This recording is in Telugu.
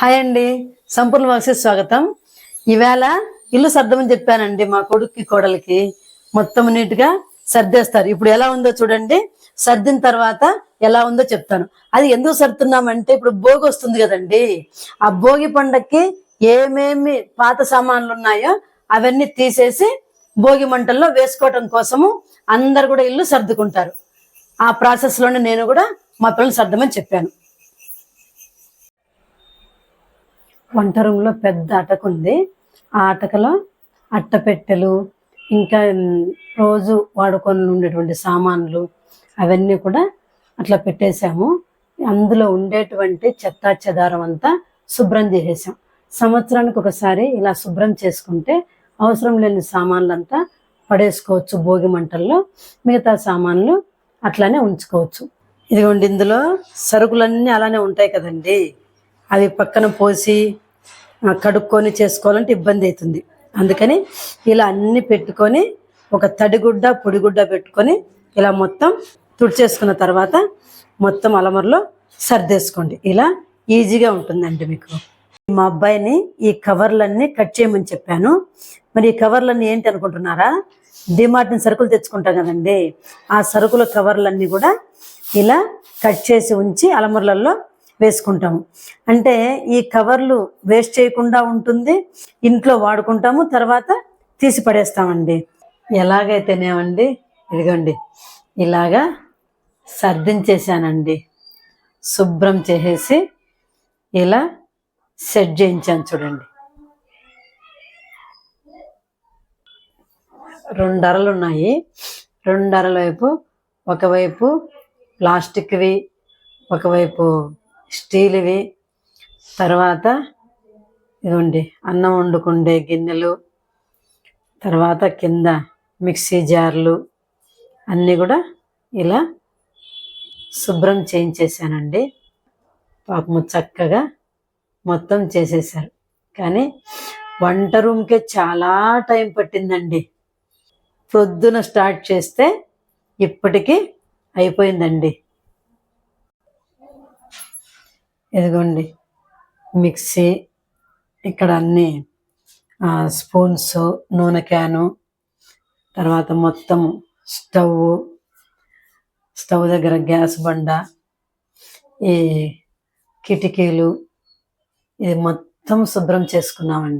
హాయ్ అండి. సంపూర్ణ వాసి స్వాగతం. ఈవేళ ఇల్లు సర్దమని చెప్పానండి మా కొడుక్కి కోడలికి. మొత్తం నీట్గా సర్దేస్తారు. ఇప్పుడు ఎలా ఉందో చూడండి. సర్దిన తర్వాత ఎలా ఉందో చెప్తాను. అది ఎందుకు సర్దుతున్నామంటే ఇప్పుడు భోగి వస్తుంది కదండి. ఆ భోగి పండక్కి ఏమేమి పాత సామాన్లు ఉన్నాయో అవన్నీ తీసేసి భోగి మంటల్లో వేసుకోవటం కోసము అందరు కూడా ఇల్లు సర్దుకుంటారు. ఆ ప్రాసెస్లోనే నేను కూడా మా పిల్లలు సర్దమని చెప్పాను. వంట రూమ్లో పెద్ద అటక ఉంది ఆ అటకలో అట్టపెట్టెలు ఇంకా రోజు వాడుకొని ఉండేటువంటి సామాన్లు అవన్నీ కూడా అట్లా పెట్టేశాము. అందులో ఉండేటువంటి చెత్తా చెదారం అంతా శుభ్రం చేసేసాం. సంవత్సరానికి ఒకసారి ఇలా శుభ్రం చేసుకుంటే అవసరం లేని సామాన్లంతా పడేసుకోవచ్చు భోగి మంటల్లో మిగతా సామాన్లు అట్లానే ఉంచుకోవచ్చు. ఇదిగోండి ఇందులో సరుకులన్నీ అలానే ఉంటాయి కదండి. అవి పక్కన పోసి కడుక్కొని చేసుకోవాలంటే ఇబ్బంది అవుతుంది. అందుకని ఇలా అన్ని పెట్టుకొని ఒక తడిగుడ్డ పొడిగుడ్డ పెట్టుకొని ఇలా మొత్తం తుడిచేసుకున్న తర్వాత మొత్తం అలమరలో సర్దేసుకోండి. ఇలా ఈజీగా ఉంటుందండి మీకు. మా అబ్బాయిని ఈ కవర్లన్నీ కట్ చేయమని చెప్పాను. మరి ఈ కవర్లన్నీ ఏంటి అనుకుంటున్నారా? డిమార్ట్ని సరుకులు తెచ్చుకుంటాం కదండి. ఆ సరుకుల కవర్లన్నీ కూడా ఇలా కట్ చేసి ఉంచి అలమరలలో వేసుకుంటాము. అంటే ఈ కవర్లు వేస్ట్ చేయకుండా ఉంటుంది ఇంట్లో వాడుకుంటాము తర్వాత తీసి పడేస్తామండి. ఎలాగైతేనేమండి ఇదిగోండి ఇలాగా సర్దించేసానండి శుభ్రం చేసేసి ఇలా సెట్ చేయించాను చూడండి. రెండు అరలు ఉన్నాయి రెండు అరల వైపు ఒకవైపు ప్లాస్టిక్వి ఒకవైపు స్టీల్వి. తర్వాత ఇదిగోండి అన్నం వండుకుండే గిన్నెలు. తర్వాత కింద మిక్సీ జార్లు అన్నీ కూడా ఇలా శుభ్రం చేయించేసానండి. పాపము చక్కగా మొత్తం చేసేసారు కానీ వంట రూమ్కే చాలా టైం పట్టిందండి. పొద్దున స్టార్ట్ చేస్తే ఇప్పటికీ అయిపోయిందండి. ఇదిగోండి మిక్సీ ఇక్కడ అన్ని ఆ, స్పూన్స్ నూనె క్యాను తర్వాత మొత్తం స్టవ్ స్టవ్ దగ్గర గ్యాస్ బండ ఈ కిటికీలు ఇది మొత్తం శుభ్రం చేసుకున్నామండి.